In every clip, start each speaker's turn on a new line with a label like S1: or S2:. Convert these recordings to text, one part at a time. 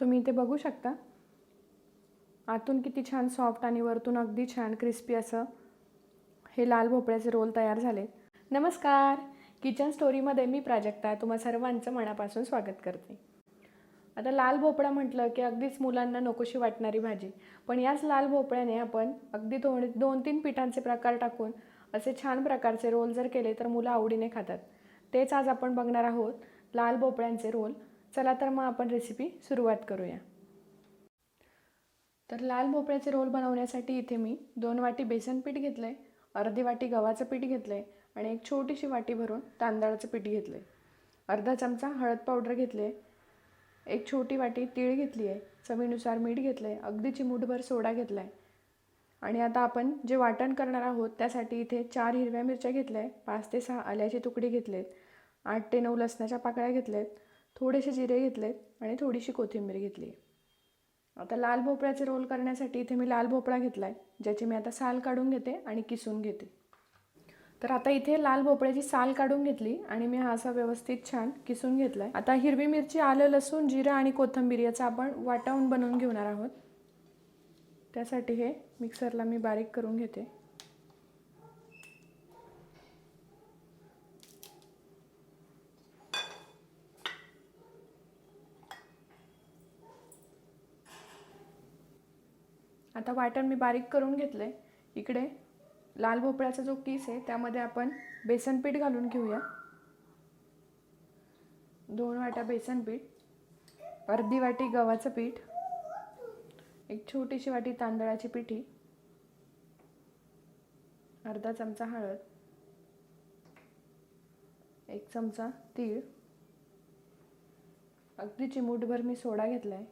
S1: तुम्ही इथे बघू शकता. आतून किती छान सॉफ्ट आणि वरतून अगदी छान क्रिस्पी असं हे लाल भोपळ्याचे रोल तयार झाले. नमस्कार. किचन स्टोरीमध्ये मी प्राजक्ता तुम्हा सर्वांचं मनापासून स्वागत करते. आता लाल भोपळा म्हटलं की अगदीच मुलांना नकोशी वाटणारी भाजी. पण याच लाल भोपळ्याने आपण अगदी दोन दोन तीन पिठांचे प्रकार टाकून असे छान प्रकारचे रोल जर केले तर मुलं आवडीने खातात. तेच आज आपण बघणार आहोत लाल भोपळ्यांचे रोल चला तर मग आपण रेसिपी सुरुवात करूया. तर लाल भोपळ्याचे रोल बनवण्यासाठी इथे मी दोन वाटी बेसन पीठ घेतलं आहे अर्धी वाटी गव्हाचं पीठ घेतलं आहे आणि एक छोटीशी वाटी भरून तांदळाचं पीठ घेतलं आहे अर्धा चमचा हळद पावडर घेतले आहे एक छोटी वाटी तीळ घेतली आहे चवीनुसार मीठ घेतलं आहे अगदी चिमूटभर सोडा घेतला आहे आणि आता आपण जे वाटण करणार आहोत त्यासाठी इथे चार हिरव्या मिरच्या घेतल्या आहे पाच ते सहा आल्याचे तुकडे घेतलेत आठ ते नऊ लसणाच्या पाकळ्या घेतल्यात थोडेसे जिरे घेतलेत आणि थोडीशी कोथिंबीर घेतली. आहे आता लाल भोपळ्याचे रोल करण्यासाठी इथे मी लाल भोपळा घेतला आहे ज्याची मी आता साल काढून घेते आणि किसून घेते. तर आता इथे लाल भोपळ्याची साल काढून घेतली आणि मी हा असा व्यवस्थित छान किसून घेतला आहे आता हिरवी मिरची आलं लसूण जिरं आणि कोथिंबीर याचा आपण वाटावून बनवून घेणार आहोत. त्यासाठी हे मिक्सरला मी बारीक करून घेते. आता वाटण मी बारीक करून घेतलं आहे इकडे लाल भोपळ्याचा जो किस आहे त्यामध्ये आपण बेसन पीठ घालून घेऊया. दोन वाट्या बेसन पीठ अर्धी वाटी गव्हाचं पीठ एक छोटीशी वाटी तांदळाची पिठी अर्धा चमचा हळद एक चमचा तीळ. अगदी चिमूटभर मी सोडा घेतला आहे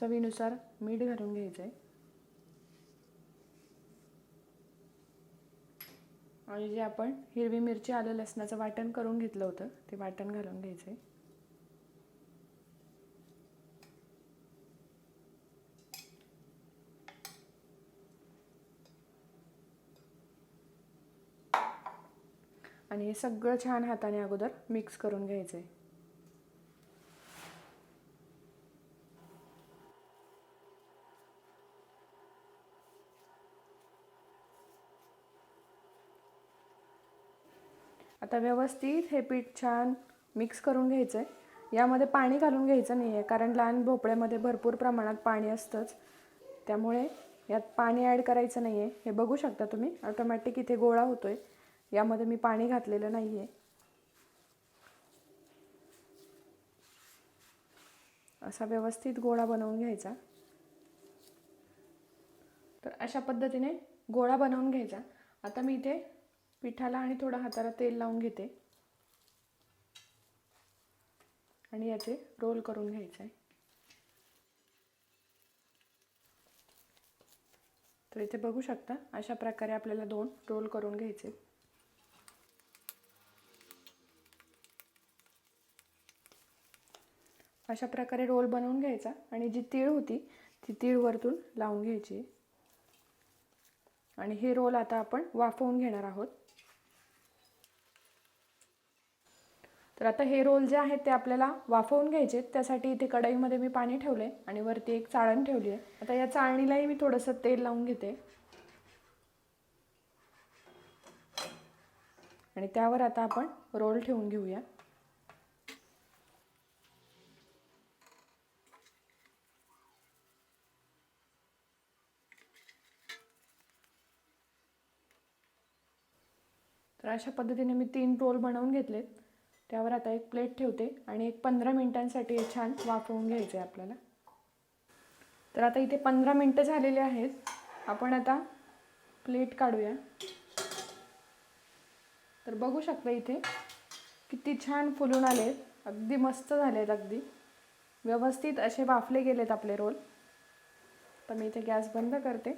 S1: चवीनुसार मीठ घालून घ्यायचं आहे आणि जे आपण हिरवी मिरची आलं लसणाचं वाटण करून घेतलं होतं ते वाटण घालून घ्यायचं आहे आणि हे सगळं छान हाताने अगोदर मिक्स करून घ्यायचं आहे आता व्यवस्थित हे पीठ छान मिक्स करून घ्यायचं आहे यामध्ये पाणी घालून घ्यायचं नाही आहे कारण लहान भोपळ्यामध्ये भरपूर प्रमाणात पाणी असतंच. त्यामुळे यात पाणी ॲड करायचं नाही आहे हे बघू शकता तुम्ही ऑटोमॅटिक इथे गोळा होतो आहे यामध्ये मी पाणी घातलेलं नाही आहे असा व्यवस्थित गोळा बनवून घ्यायचा. तर अशा पद्धतीने गोळा बनवून घ्यायचा. आता मी इथे पिठाला आणि थोडं हाताला तेल लावून घेते. आणि याचे रोल करून घ्यायचे. आहे तर इथे बघू शकता अशा प्रकारे आपल्याला दोन रोल करून घ्यायचे. अशा प्रकारे रोल बनवून घ्यायचा आणि जी तीळ होती ती तीळ वरतून लावून घ्यायची. आणि हे रोल आता आपण वाफवून घेणार आहोत. तर आता हे रोल जे आहेत ते आपल्याला वाफवून घ्यायचे त्यासाठी इथे कढईमध्ये मी पाणी ठेवले आणि वरती एक चाळण ठेवली आहे आता या चाळणीलाही मी थोडंसं तेल लावून घेते. आणि त्यावर आता आपण रोल ठेवून घेऊया. तर अशा पद्धतीने मी तीन रोल बनवून घेतलेत. त्यावर आता एक प्लेट ठेवते आणि एक पंधरा मिनटांसाठी हे छान वाफवून घ्यायचं आहे आपल्याला. तर आता इथे पंधरा मिनटं झालेले आहेत. आपण आता प्लेट काढूया. तर बघू शकता इथे किती छान फुलून आले अगदी मस्त झाले आहेत अगदी. व्यवस्थित असे वाफले गेलेत आपले रोल. तर मी इथे गॅस बंद करते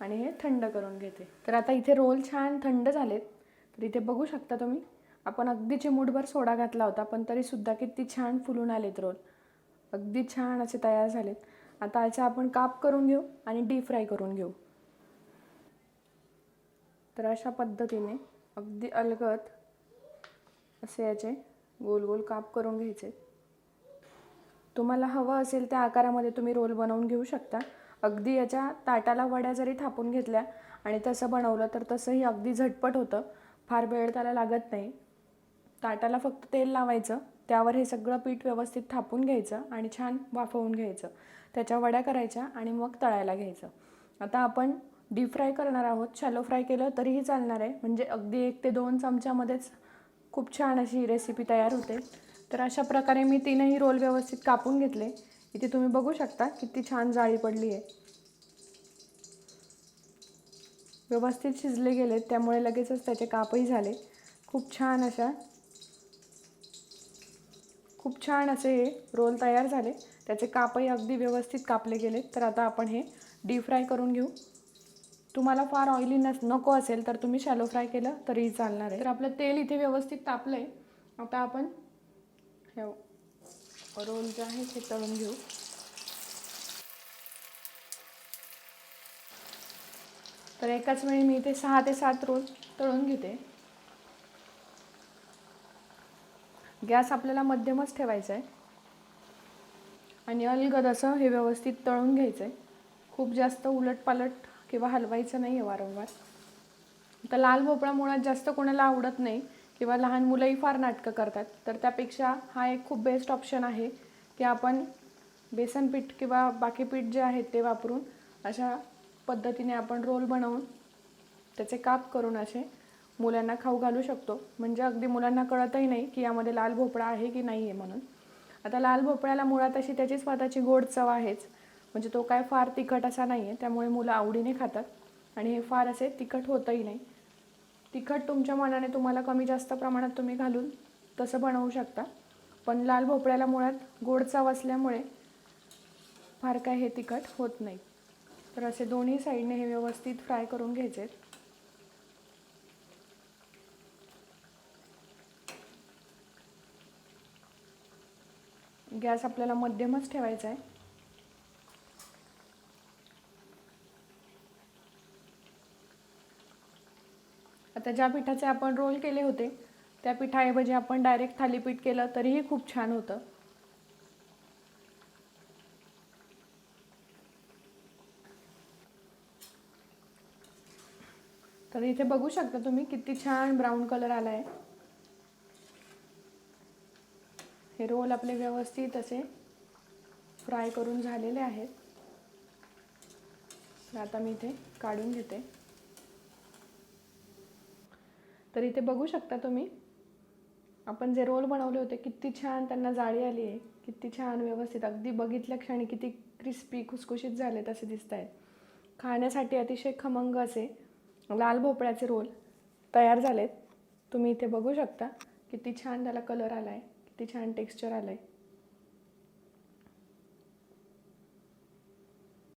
S1: आणि हे थंड करून घेते. तर आता इथे रोल छान थंड झालेत. तर इथे बघू शकता तुम्ही. आपण अगदी चिमूटभर सोडा घातला होता पण तरीसुद्धा किती छान फुलून आलेत रोल. अगदी छान असे तयार झालेत. आता याचा आपण काप करून घेऊ आणि डीप फ्राय करून घेऊ. तर अशा पद्धतीने अगदी अलगद असे याचे गोल गोल काप करून घ्यायचे. तुम्हाला हवं असेल त्या आकारामध्ये तुम्ही रोल बनवून घेऊ शकता. अगदी याच्या ताटाला वड्या जरी थापून घेतल्या आणि तसं बनवलं तर तसंही अगदी झटपट होतं. फार वेळ त्याला लागत नाही. ताटाला फक्त तेल लावायचं त्यावर हे सगळं पीठ व्यवस्थित थापून घ्यायचं आणि छान वाफवून घ्यायचं. त्याच्या वड्या करायच्या आणि मग तळायला घ्यायचं. आता आपण डीप फ्राय करणार आहोत. शॅलो फ्राय केलं तरीही चालणार आहे. म्हणजे अगदी एक ते दोन चमच्यामध्येच खूप छान अशी रेसिपी तयार होते. तर अशा प्रकारे मी तीनही रोल व्यवस्थित कापून घेतले. इथे तुम्ही बघू शकता किती छान जाळी पडली आहे. व्यवस्थित शिजले गेलेत त्यामुळे लगेचच त्याचे कापही झाले. खूप छान अशा खूप छान असे हे रोल तयार झाले. त्याचे कापही अगदी व्यवस्थित कापले गेले तर आता आपण हे डीप फ्राय करून घेऊ. तुम्हाला फार ऑइली नस नको असेल तर तुम्ही शॅलो फ्राय केलं तरीही चालणार आहे. तर आपलं तेल इथे व्यवस्थित तापलं आहे आता आपण हे रोल जे आहे ते तळून घेऊ. तर एकाच वेळी मी इथे सहा ते सात रोल तळून घेते. गॅस आपल्याला मध्यमच ठेवायचा आहे. आणि अलगद असं हे व्यवस्थित तळून घ्यायचं आहे खूप जास्त उलटपालट किंवा हलवायचं नाही आहे वारंवार. तर लाल भोपळा मुळात जास्त कोणाला आवडत नाही किंवा लहान मुलंही फार नाटकं करतात. तर त्यापेक्षा हा एक खूप बेस्ट ऑप्शन आहे की आपण बेसन पीठ किंवा बाकी पीठ जे आहेत ते वापरून अशा पद्धतीने आपण रोल बनवून त्याचे काप करून असे मुलांना खाऊ घालू शकतो. म्हणजे अगदी मुलांना कळतही नाही की यामध्ये लाल भोपळा आहे की नाही आहे म्हणून. आता लाल भोपळ्याला मुळात अशी त्याची स्वतःची गोड चव आहेच. म्हणजे तो काय फार तिखट असा नाही आहे त्यामुळे मुलं आवडीने खातात. आणि हे फार असे तिखट होतही नाही. तिखट तुमच्या मनाने तुम्हाला कमी जास्त प्रमाणात तुम्ही घालून तसं बनवू शकता. पण लाल भोपळ्याला मुळात गोड चव असल्यामुळे फार काय हे तिखट होत नाही. तर असे दोन्ही साईडने हे व्यवस्थित फ्राय करून घ्यायचे गॅस आपल्याला मध्यमच ठेवायचा आहे. आता ज्या पिठाचे आपण रोल केले होते त्या पिठाऐवजी आपण डायरेक्ट थालीपीठ केलं तरीही खूप छान होतं. तर इथे बघू शकता तुम्ही किती छान ब्राऊन कलर आला आहे हे रोल आपले व्यवस्थित असे फ्राय करून झालेले आहेत. तर आता मी इथे काढून घेते. तर इथे बघू शकता तुम्ही आपण जे रोल बनवले होते किती छान त्यांना जाळी आली आहे किती छान व्यवस्थित. अगदी बघितल्या क्षणी किती क्रिस्पी खुसखुशीत झाले तसे दिसत आहेत खाण्यासाठी अतिशय खमंग असे लाल भोपळ्याचे रोल तयार झालेत. तुम्ही इथे बघू शकता किती छान त्याला कलर आला आहे किती छान टेक्स्चर आलं आहे